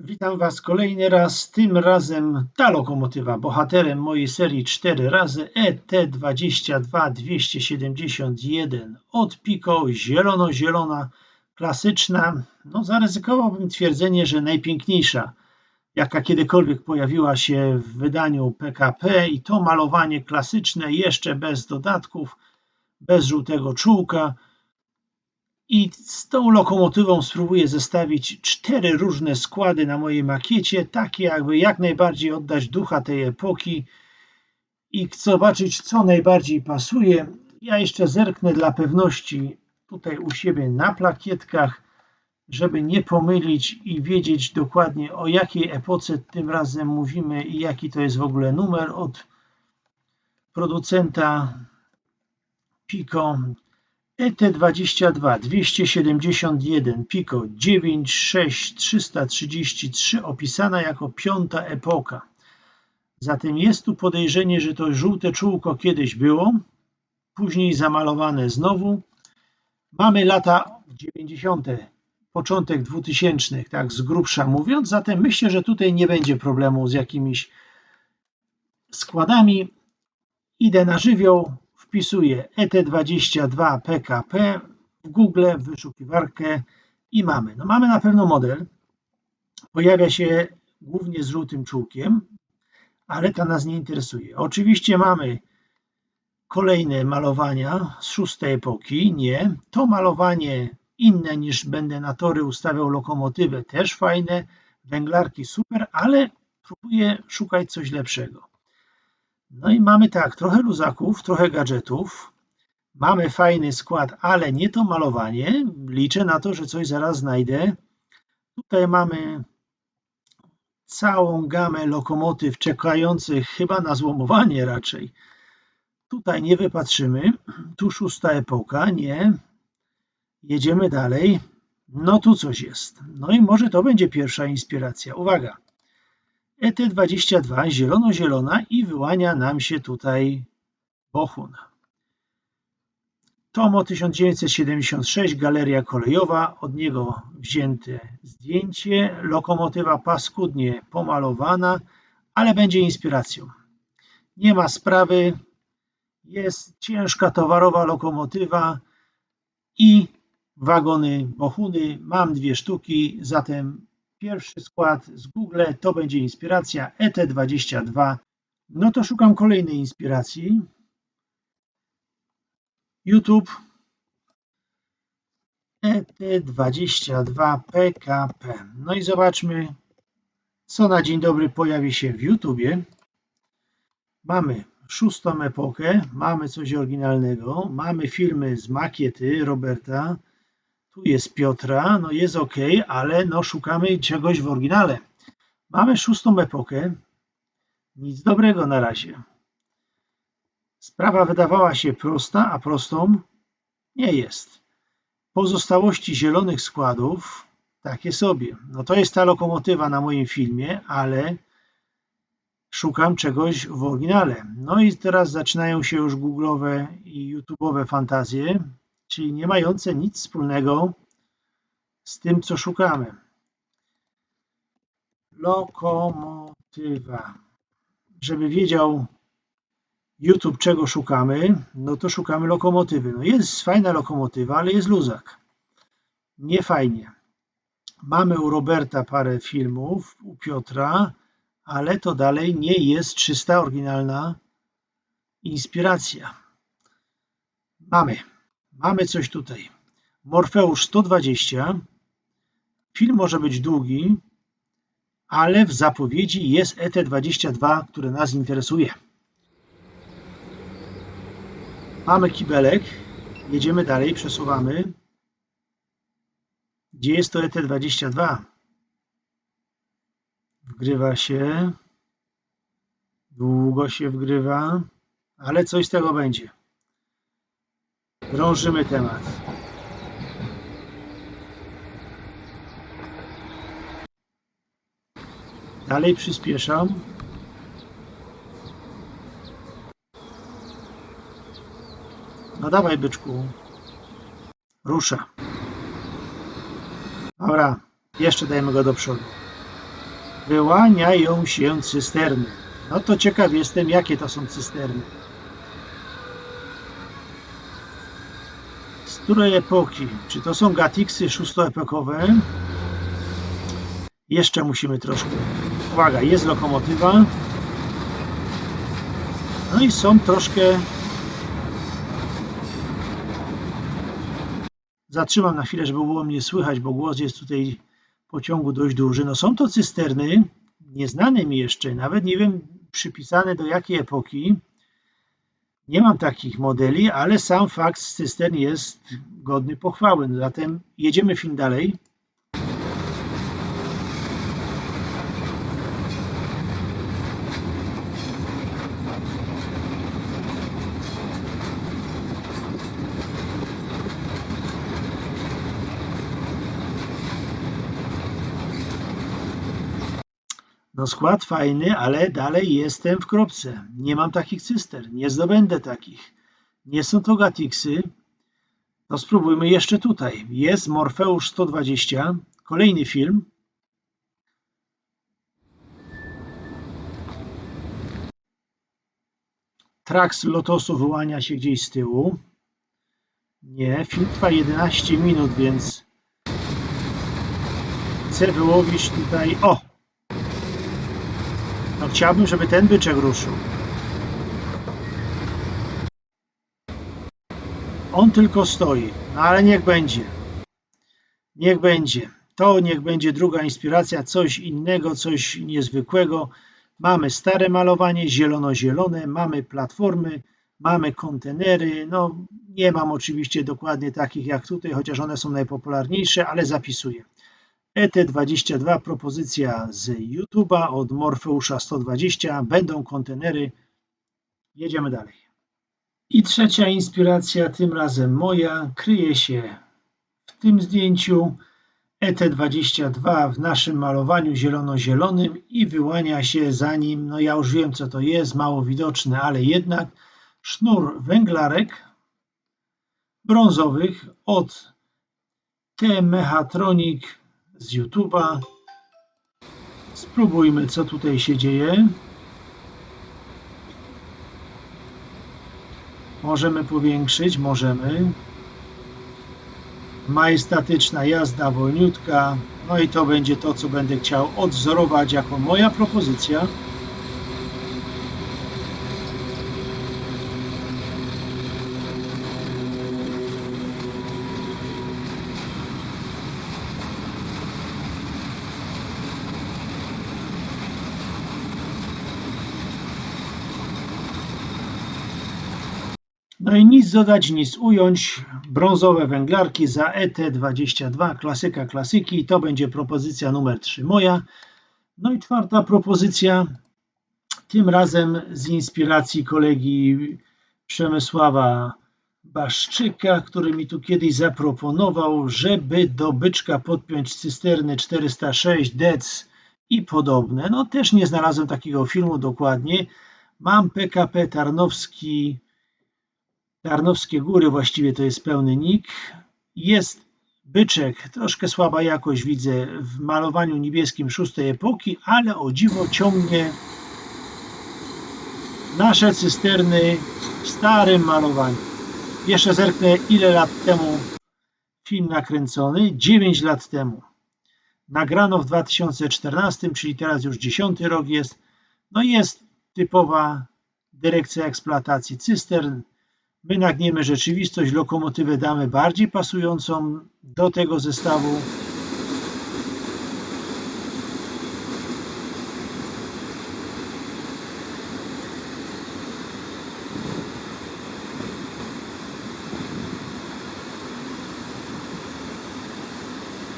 Witam Was kolejny raz. Tym razem ta lokomotywa, bohaterem mojej serii 4 razy E ET22 271 od Pico, zielono-zielona, klasyczna. No, zaryzykowałbym twierdzenie, że najpiękniejsza, jaka kiedykolwiek pojawiła się w wydaniu PKP i to malowanie klasyczne, jeszcze bez dodatków, bez żółtego czółka. I z tą lokomotywą spróbuję zestawić cztery różne składy na mojej makiecie, takie jakby jak najbardziej oddać ducha tej epoki i zobaczyć, co najbardziej pasuje. Ja jeszcze zerknę dla pewności tutaj u siebie na plakietkach, żeby nie pomylić i wiedzieć dokładnie o jakiej epoce tym razem mówimy i jaki to jest w ogóle numer od producenta Pico. E ET22 271 Pico 96333 opisana jako piąta epoka. Zatem jest tu podejrzenie, że to żółte czółko kiedyś było, później zamalowane znowu. Mamy lata 90., początek 2000, tak z grubsza mówiąc, zatem myślę, że tutaj nie będzie problemu z jakimiś składami. Idę na żywioł, wpisuję E ET22 PKP w Google, w wyszukiwarkę i mamy. No mamy na pewno model. Pojawia się głównie z żółtym czółkiem, ale ta nas nie interesuje. Oczywiście mamy kolejne malowania z szóstej epoki. Nie. To malowanie inne niż będę na tory ustawiał lokomotywę, też fajne. Węglarki super, ale próbuję szukać coś lepszego. No i mamy tak, trochę luzaków, trochę gadżetów. Mamy fajny skład, ale nie to malowanie. Liczę na to, że coś zaraz znajdę. Tutaj mamy całą gamę lokomotyw czekających chyba na złomowanie raczej. Tutaj nie wypatrzymy. Tu szósta epoka, nie. Jedziemy dalej. No tu coś jest. No i może to będzie pierwsza inspiracja. Uwaga. E ET22 zielono-zielona i wyłania nam się tutaj Bochun. Tomo 1976, galeria kolejowa, od niego wzięte zdjęcie, lokomotywa paskudnie pomalowana, ale będzie inspiracją. Nie ma sprawy, jest ciężka towarowa lokomotywa i wagony Bochuny. Mam dwie sztuki, zatem pierwszy skład z Google to będzie inspiracja E ET22. No to szukam kolejnej inspiracji. YouTube E ET22 PKP. No i zobaczmy, co na dzień dobry pojawi się w YouTubie. Mamy szóstą epokę, mamy coś oryginalnego, mamy filmy z makiety Roberta, tu jest Piotra, no jest ok, ale no szukamy czegoś w oryginale. Mamy szóstą epokę, nic dobrego na razie. Sprawa wydawała się prosta, a prostą nie jest. Pozostałości zielonych składów takie sobie. No to jest ta lokomotywa na moim filmie, ale szukam czegoś w oryginale. No i teraz zaczynają się już googlowe i youtube'owe fantazje, czyli nie mające nic wspólnego z tym, co szukamy. Lokomotywa. Żeby wiedział YouTube, czego szukamy, no to szukamy lokomotywy. No jest fajna lokomotywa, ale jest luzak. Nie fajnie. Mamy u Roberta parę filmów, u Piotra, ale to dalej nie jest czysta, oryginalna inspiracja. Mamy. Mamy coś tutaj. Morfeusz 120. Film może być długi, ale w zapowiedzi jest E ET22, które nas interesuje. Mamy kibelek. Jedziemy dalej, przesuwamy. Gdzie jest to E ET22? Wgrywa się. Długo się wgrywa, ale coś z tego będzie. Drążymy temat. Dalej przyspieszam. No dawaj, byczku. Rusza. Dobra, jeszcze dajemy go do przodu. Wyłaniają się cysterny. No to ciekaw jestem, jakie to są cysterny. Której epoki? Czy to są Gatiksy szóstoepokowe? Jeszcze musimy troszkę. Uwaga, jest lokomotywa. No i są troszkę. Zatrzymam na chwilę, żeby było mnie słychać, bo głos jest tutaj pociągu dość duży. No są to cysterny, nieznane mi jeszcze, nawet nie wiem przypisane do jakiej epoki. Nie mam takich modeli, ale sam fakt cystern jest godny pochwały. Zatem jedziemy film dalej. No skład fajny, ale dalej jestem w kropce. Nie mam takich cyster, nie zdobędę takich. Nie są to Gatiksy. No spróbujmy jeszcze tutaj. Jest Morfeusz 120, kolejny film. Trax Lotosu wyłania się gdzieś z tyłu. Nie, film trwa 11 minut, więc chcę wyłowić tutaj... O! Chciałbym, żeby ten byczek ruszył. On tylko stoi, no ale niech będzie. Niech będzie. To niech będzie druga inspiracja, coś innego, coś niezwykłego. Mamy stare malowanie, zielono-zielone, mamy platformy, mamy kontenery. No, nie mam oczywiście dokładnie takich jak tutaj, chociaż one są najpopularniejsze, ale zapisuję. ET22 propozycja z YouTube'a od Morfeusza 120. Będą kontenery. Jedziemy dalej. I trzecia inspiracja, tym razem moja, kryje się w tym zdjęciu. ET22 w naszym malowaniu zielono-zielonym i wyłania się za nim, no ja już wiem co to jest, mało widoczne, ale jednak sznur węglarek brązowych od T-Mechatronic z YouTube'a. Spróbujmy, co tutaj się dzieje. Możemy powiększyć, możemy. Majestatyczna jazda, wolniutka. No i to będzie to, co będę chciał odwzorować jako moja propozycja. No i nic dodać, nic ująć. Brązowe węglarki za ET22, klasyka klasyki. To będzie propozycja numer 3 moja. No i czwarta propozycja, tym razem z inspiracji kolegi Przemysława Baszczyka, który mi tu kiedyś zaproponował, żeby do byczka podpiąć cysterny 406 DEC i podobne. No też nie znalazłem takiego filmu dokładnie. Mam PKP Tarnowski Tarnowskie Góry właściwie to jest pełny nick. Jest byczek, troszkę słaba jakość widzę w malowaniu niebieskim szóstej epoki, ale o dziwo ciągnie nasze cysterny w starym malowaniu. Jeszcze zerknę ile lat temu film nakręcony. 9 lat temu. Nagrano w 2014, czyli teraz już 10 rok jest. No jest typowa dyrekcja eksploatacji cystern, My nagniemy rzeczywistość, lokomotywę damy bardziej pasującą do tego zestawu.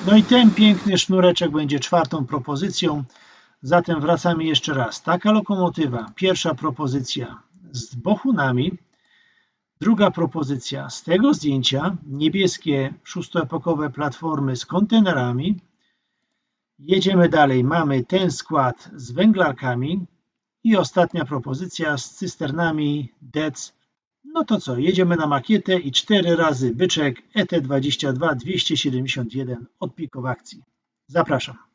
No i ten piękny sznureczek będzie czwartą propozycją. Zatem wracamy jeszcze raz. Taka lokomotywa, pierwsza propozycja z bochunami, Druga propozycja z tego zdjęcia, niebieskie szóstoepokowe platformy z kontenerami. Jedziemy dalej, mamy ten skład z węglarkami i ostatnia propozycja z cysternami DEC. No to co, jedziemy na makietę i cztery razy byczek ET22 271 od Piko w akcji. Zapraszam.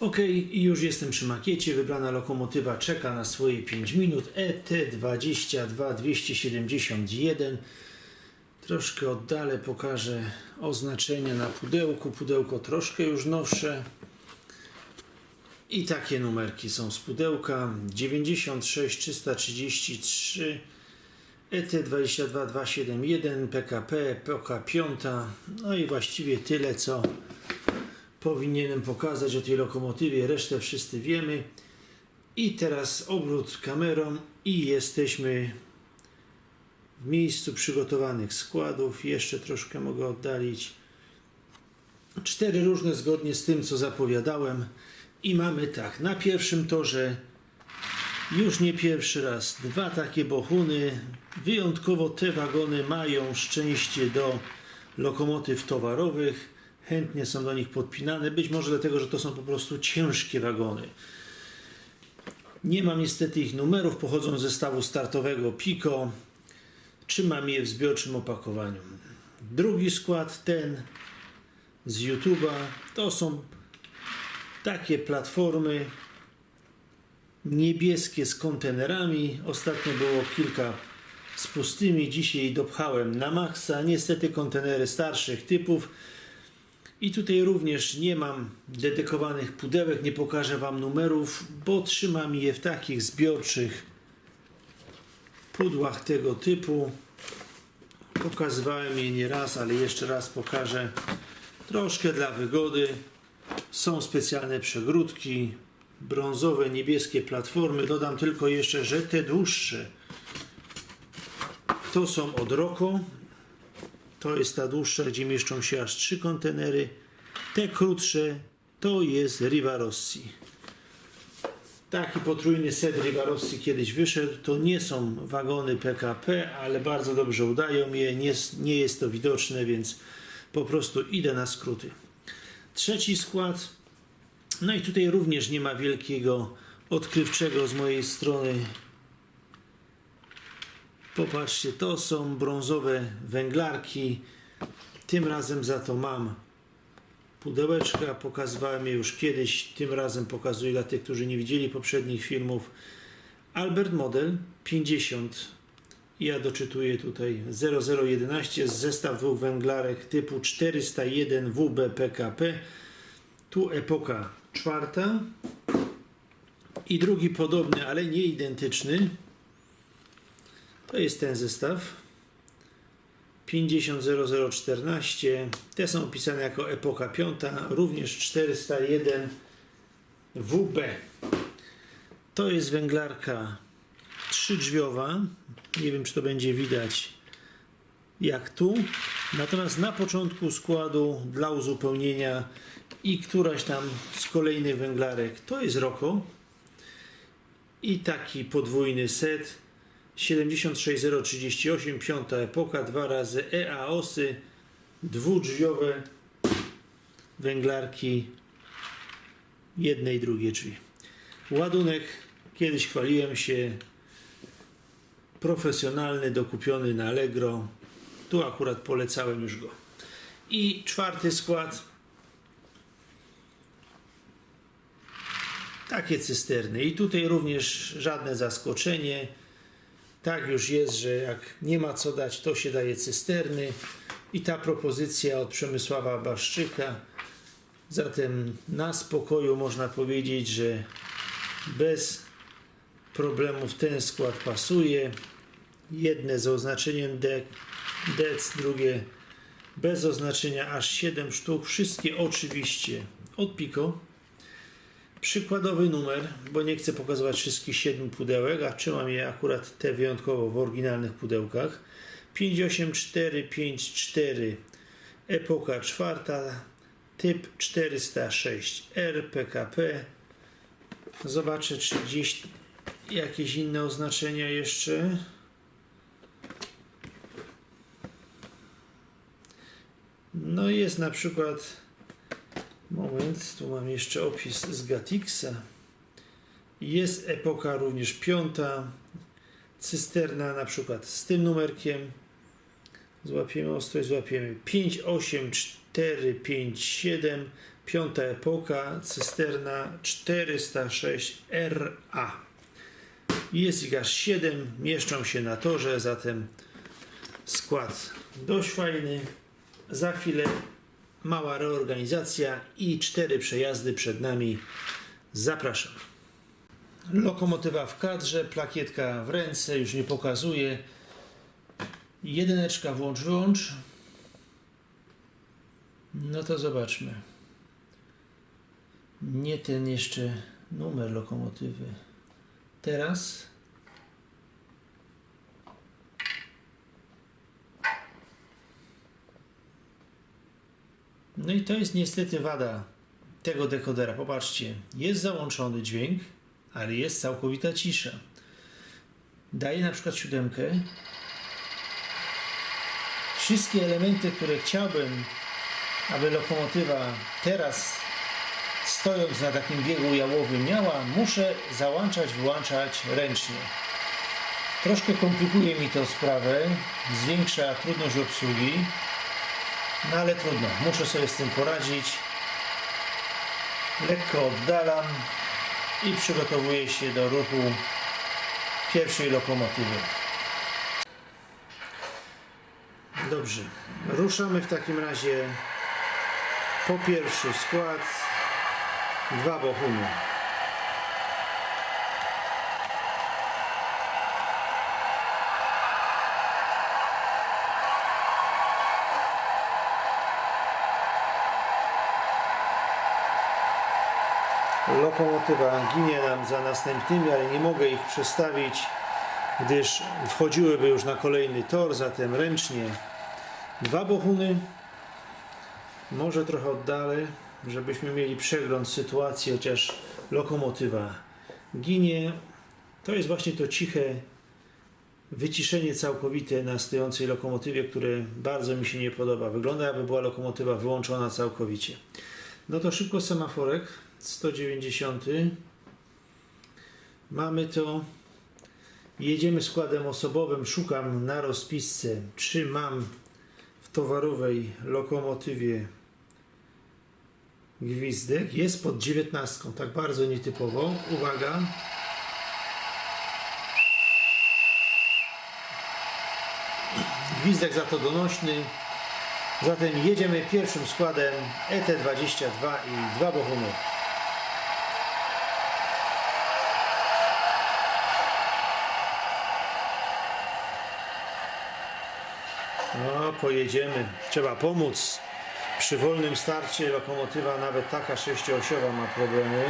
Ok, już jestem przy makiecie. Wybrana lokomotywa czeka na swoje 5 minut. E ET22 271. Troszkę oddalę, pokażę oznaczenia na pudełku. Pudełko troszkę już nowsze. I takie numerki są z pudełka 96 333 ET22 271 PKP PK5 no i właściwie tyle co powinienem pokazać o tej lokomotywie resztę wszyscy wiemy i teraz obrót kamerą i jesteśmy w miejscu przygotowanych składów jeszcze troszkę mogę oddalić cztery różne zgodnie z tym co zapowiadałem i mamy tak na pierwszym torze już nie pierwszy raz. Dwa takie bochuny. Wyjątkowo te wagony mają szczęście do lokomotyw towarowych. Chętnie są do nich podpinane. Być może dlatego, że to są po prostu ciężkie wagony. Nie mam niestety ich numerów. Pochodzą ze stawu startowego Pico. Trzymam je w zbiorczym opakowaniu. Drugi skład, ten z YouTube'a, to są takie platformy niebieskie z kontenerami. Ostatnio było kilka z pustymi, dzisiaj dopchałem na maksa. Niestety kontenery starszych typów. I tutaj również nie mam dedykowanych pudełek, nie pokażę Wam numerów, bo trzymam je w takich zbiorczych pudłach tego typu. Pokazywałem je nie raz, ale jeszcze raz pokażę. Troszkę dla wygody. Są specjalne przegródki, brązowe, niebieskie platformy. Dodam tylko jeszcze, że te dłuższe to są od Roko. To jest ta dłuższa, gdzie mieszczą się aż trzy kontenery. Te krótsze to jest Riva Rossi. Taki potrójny set Riva Rossi kiedyś wyszedł. To nie są wagony PKP, ale bardzo dobrze udają je. Nie, nie jest to widoczne, więc po prostu idę na skróty. Trzeci skład no i tutaj również nie ma wielkiego odkrywczego z mojej strony. Popatrzcie, to są brązowe węglarki. Tym razem za to mam pudełeczka. Pokazywałem je już kiedyś. Tym razem pokazuję dla tych, którzy nie widzieli poprzednich filmów. Albert Model 50. Ja doczytuję tutaj 0011 zestaw dwóch węglarek typu 401 WB PKP. Tu epoka czwarta i drugi podobny, ale nie identyczny. To jest ten zestaw. 500014. Te są opisane jako epoka piąta, również 401 WB. To jest węglarka trzydrzwiowa. Nie wiem, czy to będzie widać jak tu. Natomiast na początku składu dla uzupełnienia i któraś tam z kolejnych węglarek to jest Roko i taki podwójny set 76038 piąta epoka dwa razy EAOSy dwudrzwiowe węglarki jedne i drugie drzwi ładunek kiedyś chwaliłem się profesjonalny dokupiony na Allegro tu akurat polecałem już go i czwarty skład takie cysterny. I tutaj również żadne zaskoczenie. Tak już jest, że jak nie ma co dać, to się daje cysterny. I ta propozycja od Przemysława Baszczyka. Zatem na spokoju można powiedzieć, że bez problemów ten skład pasuje. Jedne z oznaczeniem DEC, drugie bez oznaczenia aż 7 sztuk. Wszystkie oczywiście od Pico przykładowy numer, bo nie chcę pokazywać wszystkich 7 pudełek, a trzymam je akurat te wyjątkowo w oryginalnych pudełkach. 58454 epoka czwarta, typ 406 RPKP. Zobaczę, czy gdzieś jakieś inne oznaczenia jeszcze. No jest na przykład Moment, tu mam jeszcze opis z Gatixa. Jest epoka również piąta. Cysterna na przykład z tym numerkiem. Złapiemy ostrość, złapiemy 5, 8, 4, 5, 7, piąta epoka, cysterna 406 RA. Jest ich aż 7, mieszczą się na torze, zatem skład dość fajny. Za chwilę mała reorganizacja i cztery przejazdy przed nami. Zapraszam. Lokomotywa w kadrze, plakietka w ręce, już nie pokazuje. Jedyneczka włącz, wyłącz. No to zobaczmy. Nie ten jeszcze numer lokomotywy. Teraz. No i to jest niestety wada tego dekodera. Popatrzcie, jest załączony dźwięk, ale jest całkowita cisza. Daję na przykład siódemkę. Wszystkie elementy, które chciałbym, aby lokomotywa teraz stojąc na takim biegu jałowym miała, muszę załączać, włączać ręcznie. Troszkę komplikuje mi to sprawę, zwiększa trudność obsługi, no ale trudno, muszę sobie z tym poradzić. Lekko oddalam i przygotowuję się do ruchu pierwszej lokomotywy. Dobrze, ruszamy w takim razie po pierwszy skład, dwa bochuny. Lokomotywa ginie nam za następnymi, ale nie mogę ich przestawić, gdyż wchodziłyby już na kolejny tor, zatem ręcznie dwa bochuny. Może trochę oddalę, żebyśmy mieli przegląd sytuacji, chociaż lokomotywa ginie. To jest właśnie to ciche wyciszenie całkowite na stojącej lokomotywie, które bardzo mi się nie podoba. Wygląda jakby była lokomotywa wyłączona całkowicie. No to szybko semaforek 190. Mamy to. Jedziemy składem osobowym. Szukam na rozpisce, czy mam w towarowej lokomotywie gwizdek. Jest pod 19, tak bardzo nietypowo. Uwaga. Gwizdek za to donośny. Zatem jedziemy pierwszym składem ET22 i dwa bochuny. No, pojedziemy. Trzeba pomóc. Przy wolnym starcie lokomotywa, nawet taka sześcioosiowa ma problemy.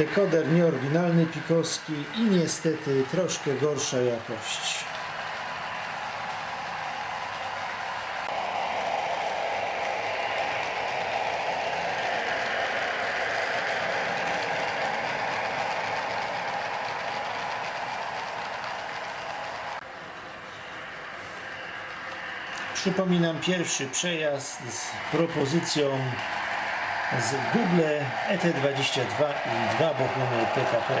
Dekoder nieoryginalny, pikowski i niestety troszkę gorsza jakość. Przypominam pierwszy przejazd z propozycją z Google ET22 i dwa bochuny PKP.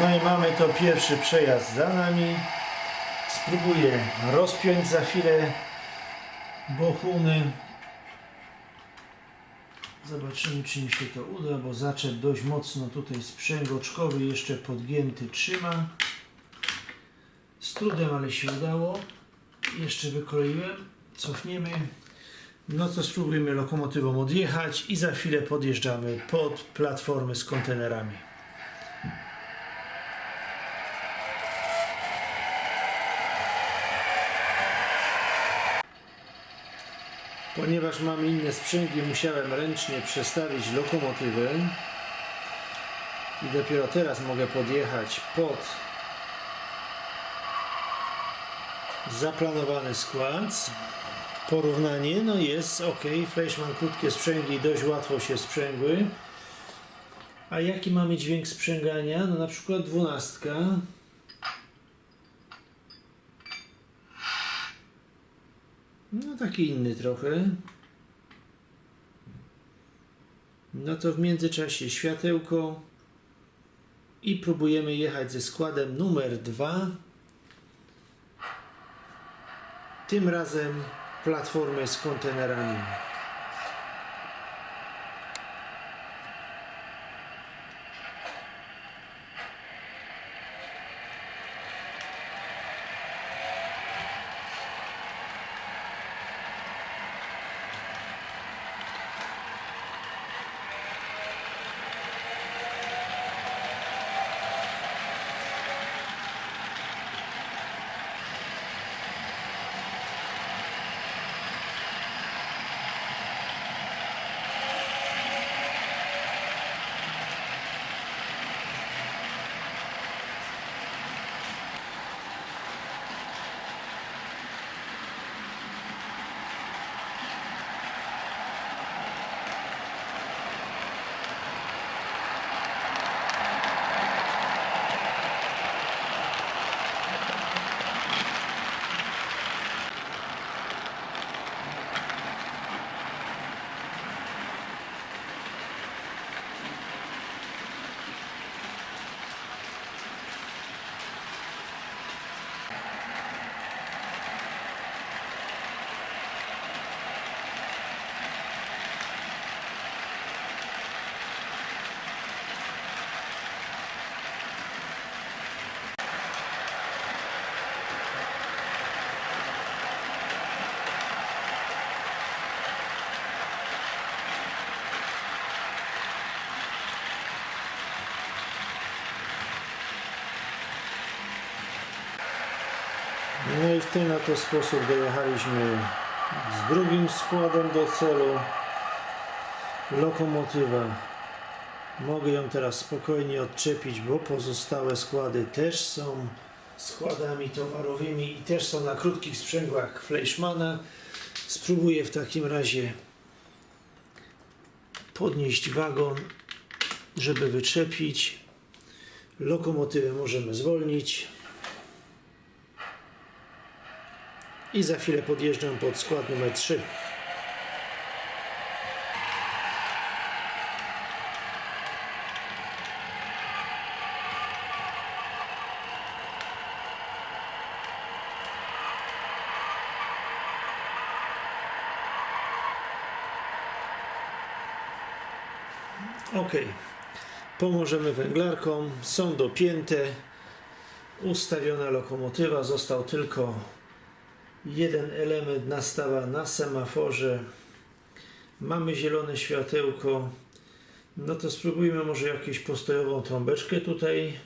No i mamy to pierwszy przejazd za nami. Spróbuję rozpiąć za chwilę bochuny. Zobaczymy, czy mi się to uda, bo zaczep dość mocno tutaj sprzęgoczkowy jeszcze podgięty trzyma. Z trudem, ale się udało. Jeszcze wykroiłem. Cofniemy. No to spróbujmy lokomotywą odjechać i za chwilę podjeżdżamy pod platformy z kontenerami. Ponieważ mam inne sprzęgi, musiałem ręcznie przestawić lokomotywę i dopiero teraz mogę podjechać pod zaplanowany skład. Porównanie, no jest ok. Fleischmann krótkie sprzęgi dość łatwo się sprzęgły. A jaki mamy dźwięk sprzęgania? No na przykład dwunastka. No taki inny trochę. No to w międzyczasie światełko i próbujemy jechać ze składem numer 2. Tym razem platformę z kontenerami. W ten sposób dojechaliśmy z drugim składem do celu. Lokomotywa. Mogę ją teraz spokojnie odczepić, bo pozostałe składy też są składami towarowymi i też są na krótkich sprzęgłach Fleischmana. Spróbuję w takim razie podnieść wagon, żeby wyczepić. Lokomotywę możemy zwolnić. I za chwilę podjeżdżam pod skład numer 3. Ok, pomożemy węglarkom, są dopięte, ustawiona lokomotywa, został tylko jeden element nastawa na semaforze. Mamy zielone światełko. No to spróbujmy może jakąś postojową trąbeczkę tutaj.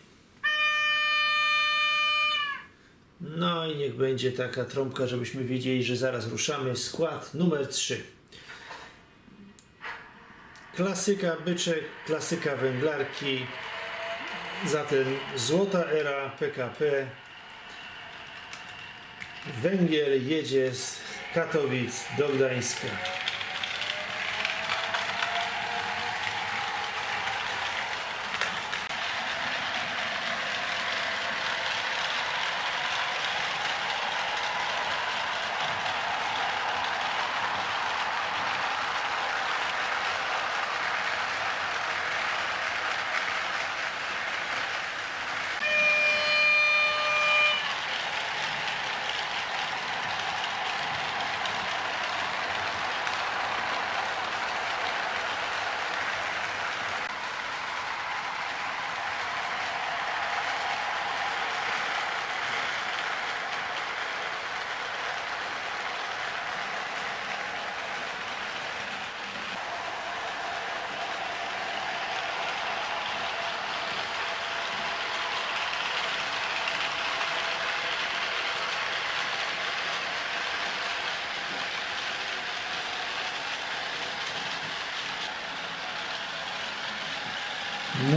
No i niech będzie taka trąbka, żebyśmy wiedzieli, że zaraz ruszamy. Skład numer 3. Klasyka byczek, klasyka węglarki. Zatem złota era PKP. Węgiel jedzie z Katowic do Gdańska.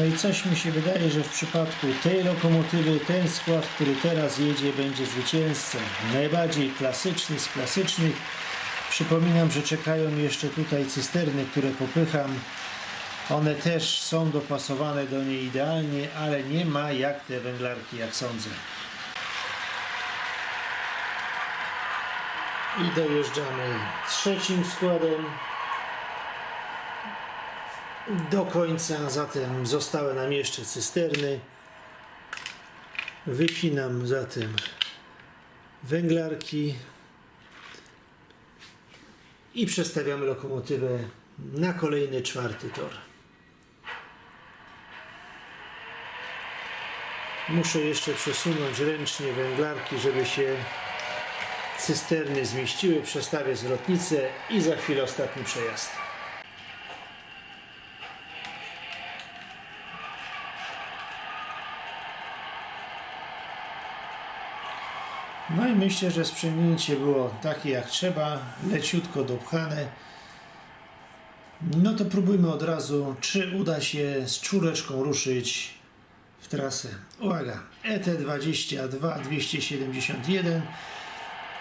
I coś mi się wydaje, że w przypadku tej lokomotywy ten skład, który teraz jedzie, będzie zwycięzcą. Najbardziej klasyczny z klasycznych. Przypominam, że czekają jeszcze tutaj cysterny, które popycham. One też są dopasowane do niej idealnie, ale nie ma jak te węglarki, jak sądzę. I dojeżdżamy trzecim składem do końca, zatem zostały nam jeszcze cysterny. Wypinam zatem węglarki i przestawiamy lokomotywę na kolejny czwarty tor. Muszę jeszcze przesunąć ręcznie węglarki, żeby się cysterny zmieściły. Przestawię zwrotnicę i za chwilę ostatni przejazd. No i myślę, że sprzęgnięcie było takie jak trzeba, leciutko dopchane. No to próbujmy od razu, czy uda się z czwóreczką ruszyć w trasę. Uwaga, E ET22 271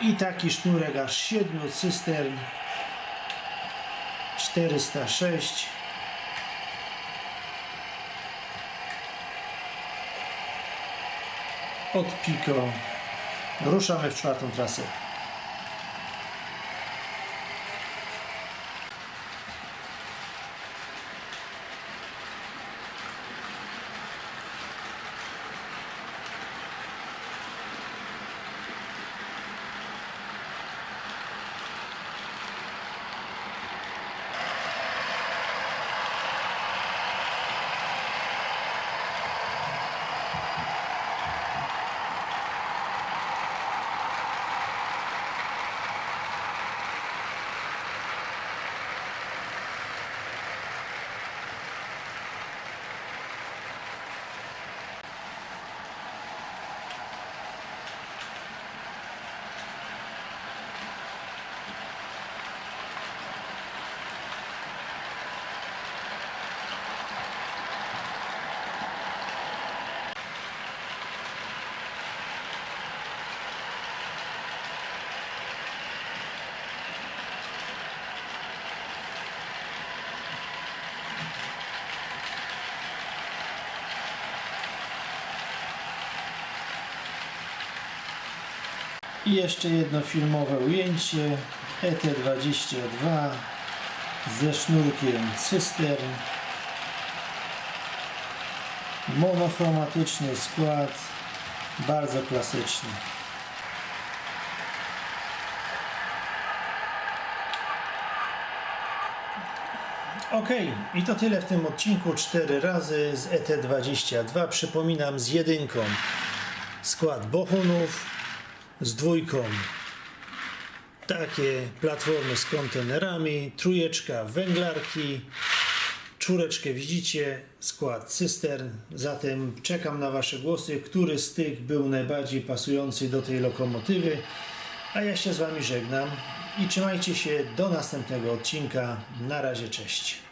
i taki sznurek aż 7 cystern 406 od Pico ruszamy w czwartą trasę. I jeszcze jedno filmowe ujęcie E ET22 ze sznurkiem cystern monochromatyczny skład bardzo klasyczny Ok, i to tyle w tym odcinku. Cztery razy z E ET22. Przypominam z jedynką skład Bohunów, z dwójką takie platformy z kontenerami, trójeczka węglarki, czwóreczkę widzicie, skład cystern. Zatem czekam na Wasze głosy, który z tych był najbardziej pasujący do tej lokomotywy. A ja się z Wami żegnam i trzymajcie się do następnego odcinka. Na razie, cześć.